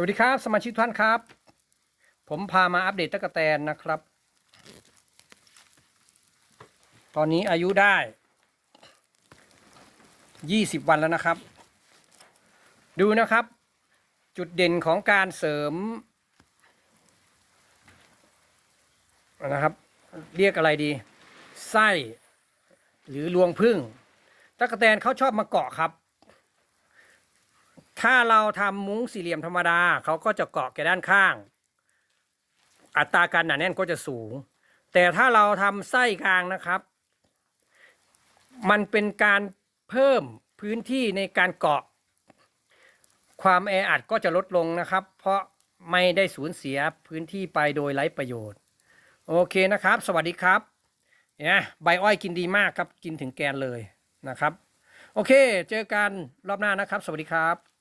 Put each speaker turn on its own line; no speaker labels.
วัสดีครับ สมาชิกท่านครับ ผมพามาอัปเดตตะกแตนนะครับ ตอนนี้อายุได้20วันแล้วนะครับ ดูนะครับ จุดเด่นของการเสริมนะครับ เรียกอะไรดี ไส้ หรือรวงพึ่งตะกแตนเขาชอบมาเกาะครับ ถ้าเราทำมุ้งสี่เหลี่ยมธรรมดาเขาก็จะเกาะแก่ด้านข้าง อัตราการหนาแน่นก็จะสูง แต่ถ้าเราทำไส้กลางนะครับ มันเป็นการเพิ่มพื้นที่ในการเกาะ ความแออัดก็จะลดลงนะครับ เพราะไม่ได้สูญเสียพื้นที่ไปโดยไร้ประโยชน์ โอเคนะครับ สวัสดีครับเนี่ยใบอ้อยกินดีมากครับ กินถึงแกนเลยนะครับ โอเค เจอกันรอบหน้านะครับ สวัสดีครับ